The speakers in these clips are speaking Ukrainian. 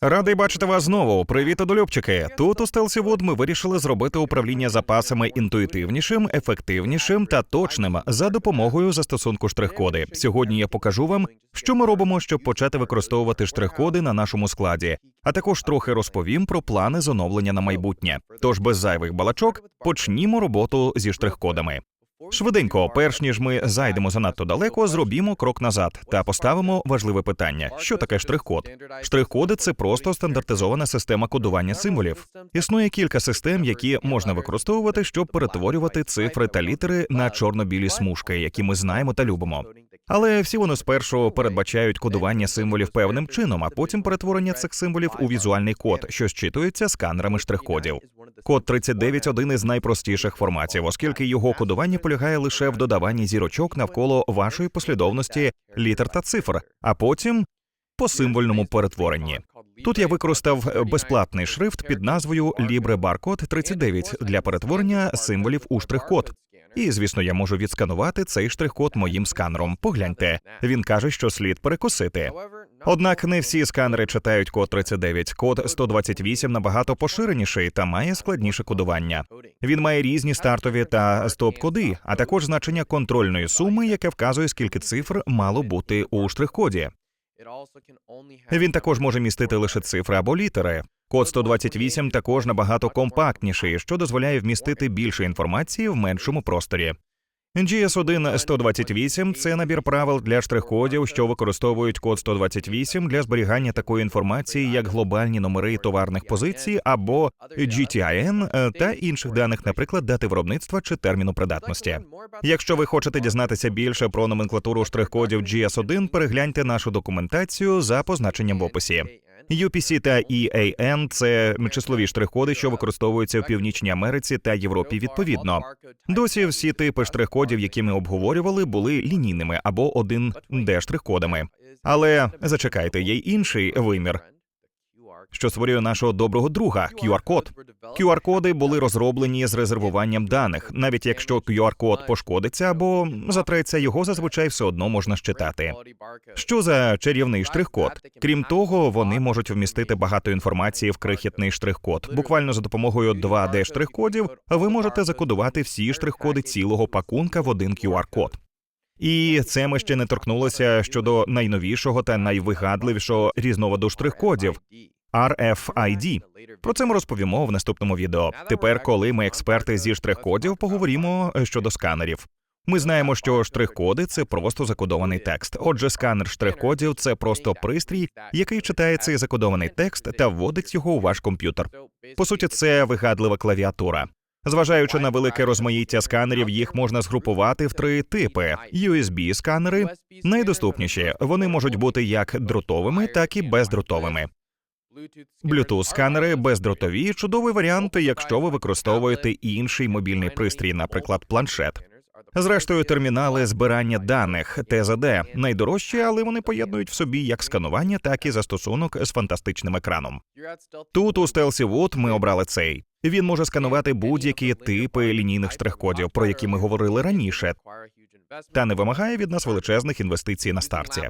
Радий бачити вас знову. Привіт, одолюбчики. Тут у Wood ми вирішили зробити управління запасами інтуїтивнішим, ефективнішим та точним за допомогою застосунку штрих-коди. Сьогодні я покажу вам, що ми робимо, щоб почати використовувати штрих-коди на нашому складі, а також трохи розповім про плани з оновлення на майбутнє. Тож без зайвих балачок почнімо роботу зі штрих-кодами. Швиденько, перш ніж ми зайдемо занадто далеко, зробімо крок назад та поставимо важливе питання: що таке штрих-код? Штрих-коди це просто стандартизована система кодування символів. Існує кілька систем, які можна використовувати, щоб перетворювати цифри та літери на чорно-білі смужки, які ми знаємо та любимо. Але всі вони спершу передбачають кодування символів певним чином, а потім перетворення цих символів у візуальний код, що зчитується сканерами штрих-кодів. Код 39 – один із найпростіших форматів, оскільки його кодування полягає лише в додаванні зірочок навколо вашої послідовності літер та цифр, а потім по символьному перетворенні. Тут я використав безплатний шрифт під назвою Libre Barcode 39 для перетворення символів у штрих-код. І, звісно, я можу відсканувати цей штрих-код моїм сканером. Погляньте, він каже, що слід перекусити. Однак не всі сканери читають код 39. Код 128 набагато поширеніший та має складніше кодування. Він має різні стартові та стоп-коди, а також значення контрольної суми, яке вказує, скільки цифр мало бути у штрих-коді. Він також може містити лише цифри або літери. Код 128 також набагато компактніший, що дозволяє вмістити більше інформації в меншому просторі. GS1 128 – це набір правил для штрих-кодів, що використовують код 128 для зберігання такої інформації, як глобальні номери товарних позицій або GTIN е, та інших даних, наприклад, дати виробництва чи терміну придатності. Якщо ви хочете дізнатися більше про номенклатуру штрих-кодів GS1, перегляньте нашу документацію за позначенням в описі. UPC та EAN – це числові штрих-коди, що використовуються в Північній Америці та Європі відповідно. Досі всі типи штрих-кодів, які ми обговорювали, були лінійними або один d штрих-кодами. Але зачекайте, є інший вимір, що створює нашого доброго друга QR-код. QR-коди були розроблені з резервуванням даних. Навіть якщо QR-код пошкодиться або затреться, його зазвичай все одно можна щитати. Що за чарівний штрих-код? Крім того, вони можуть вмістити багато інформації в крихітний штрих-код. Буквально за допомогою 2D штрих-кодів ви можете закодувати всі штрих-коди цілого пакунка в один QR-код. І це ми ще не торкнулися щодо найновішого та найвигадливішого різновиду штрих-кодів RFID. Про це ми розповімо в наступному відео. Тепер, коли ми експерти зі штрих-кодів, поговоримо щодо сканерів. Ми знаємо, що штрих-коди це просто закодований текст. Отже, сканер штрих-кодів це просто пристрій, який читає цей закодований текст та вводить його у ваш комп'ютер. По суті, це вигадлива клавіатура. Зважаючи на велике розмаїття сканерів, їх можна згрупувати в три типи: usb сканери найдоступніші. Вони можуть бути як дротовими, так і бездротовими. Bluetooth-сканери бездротові чудовий варіант, якщо ви використовуєте інший мобільний пристрій, наприклад, планшет. Зрештою, термінали збирання даних ТЗД найдорожчі, але вони поєднують в собі як сканування, так і застосунок з фантастичним екраном. Тут у Stealthy Wood ми обрали цей. Він може сканувати будь-які типи лінійних штрих-кодів, про які ми говорили раніше, та не вимагає від нас величезних інвестицій на старті.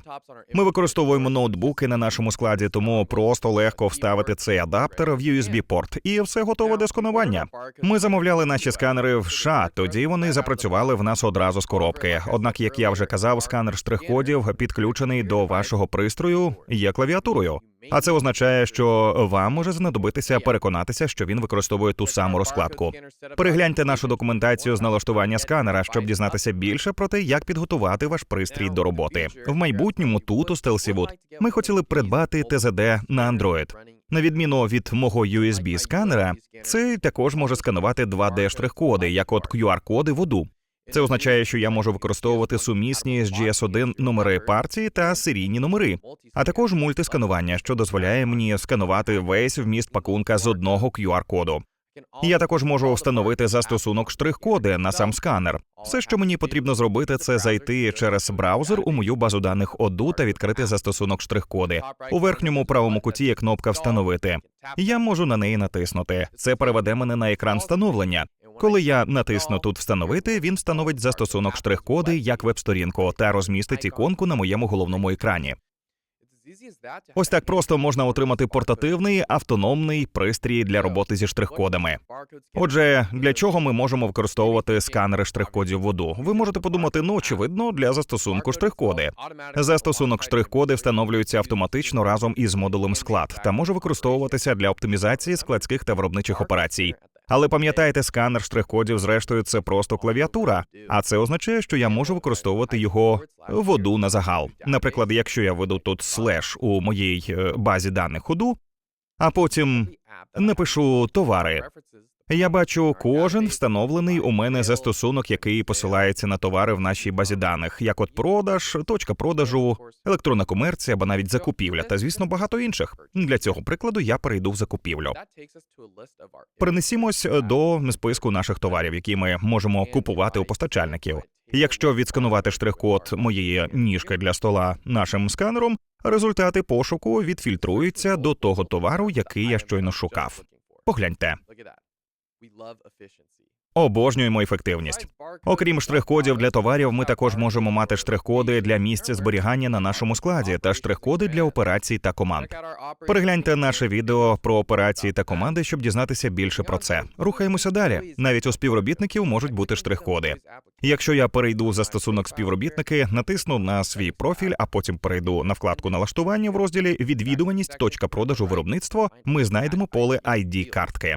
Ми використовуємо ноутбуки на нашому складі, тому просто легко вставити цей адаптер в USB-порт, і все готове до сканування. Ми замовляли наші сканери в США, тоді вони запрацювали в нас одразу з коробки. Однак, як я вже казав, сканер штрих-кодів підключений до вашого пристрою є клавіатурою. А це означає, що вам може знадобитися переконатися, що він використовує ту саму розкладку. Перегляньте нашу документацію з налаштування сканера, щоб дізнатися більше про те, як підготувати ваш пристрій до роботи. В майбутньому тут у Stealthy ми хотіли б придбати ТЗД на Android. На відміну від мого USB сканера, цей також може сканувати 2D штрих-коди, як от QR-коди воду. Це означає, що я можу використовувати сумісні з GS1 номери партії та серійні номери, а також мультисканування, що дозволяє мені сканувати весь вміст пакунка з одного QR-коду. Я також можу встановити застосунок штрих-коди на сам сканер. Все, що мені потрібно зробити, це зайти через браузер у мою базу даних ОДУ та відкрити застосунок штрих-коди. У верхньому правому куті є кнопка Встановити. Я можу на неї натиснути. Це переведе мене на екран встановлення. Коли я натисну тут встановити, він встановить застосунок штрих-коди як веб-сторінку та розмістить іконку на моєму головному екрані. Ось так просто можна отримати портативний автономний пристрій для роботи зі штрих-кодами. Отже, для чого ми можемо використовувати сканери штрих-кодів воду? Ви можете подумати, ну очевидно, для застосунку штрих-коди. Застосунок штрих-коди встановлюється автоматично разом із модулем склад та може використовуватися для оптимізації складських та виробничих операцій. Але пам'ятайте, сканер штрих-кодів, зрештою, це просто клавіатура, а це означає, що я можу використовувати його воду на загал. Наприклад, якщо я веду тут слеш у моїй е, базі даних ходу, а потім напишу товари. Я бачу кожен встановлений у мене застосунок, який посилається на товари в нашій базі даних, як от продаж, точка продажу, електронна комерція або навіть закупівля, та звісно багато інших. Для цього прикладу я перейду в закупівлю. Перенесімось е, до списку наших товарів, які ми можемо купувати у постачальників. Якщо відсканувати штрих-код моєї ніжки для стола нашим сканером, результати пошуку відфільтруються до того товару, який я щойно шукав. Погляньте, обожнюємо ефективність. Окрім штрих-кодів для товарів, ми також можемо мати штрих-коди для місця зберігання на нашому складі та штрих-коди для операцій та команд. Перегляньте наше відео про операції та команди, щоб дізнатися більше про це. Рухаємося далі. Навіть у співробітників можуть бути штрих-коди. Якщо я перейду в застосунок співробітники, натисну на свій профіль, а потім перейду на вкладку налаштування в розділі відвідуваність, точка продажу виробництво, ми знайдемо поле ID картки.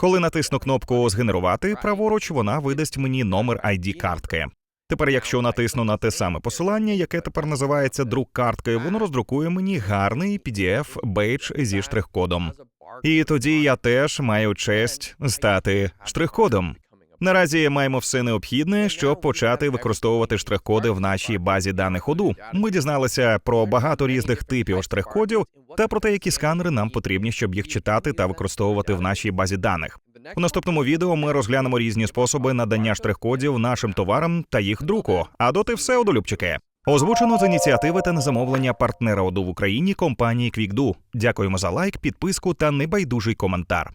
Коли натисну кнопку Згенерувати праворуч, вона видасть мені номер ID картки. Тепер, якщо натисну на те саме посилання, яке тепер називається друк картки, воно роздрукує мені гарний PDF бейдж зі штрих-кодом. І тоді я теж маю честь стати штрих-кодом. Наразі маємо все необхідне, щоб почати використовувати штрих-коди в нашій базі даних ходу. Ми дізналися про багато різних типів штрих-кодів та про те, які сканери нам потрібні, щоб їх читати та використовувати в нашій базі даних. У наступному відео ми розглянемо різні способи надання штрих-кодів нашим товарам та їх друку. А доти все одолюбчики. Озвучено з ініціативи та на замовлення партнера ОДУ в Україні компанії QuickDo. Дякуємо за лайк, підписку та небайдужий коментар.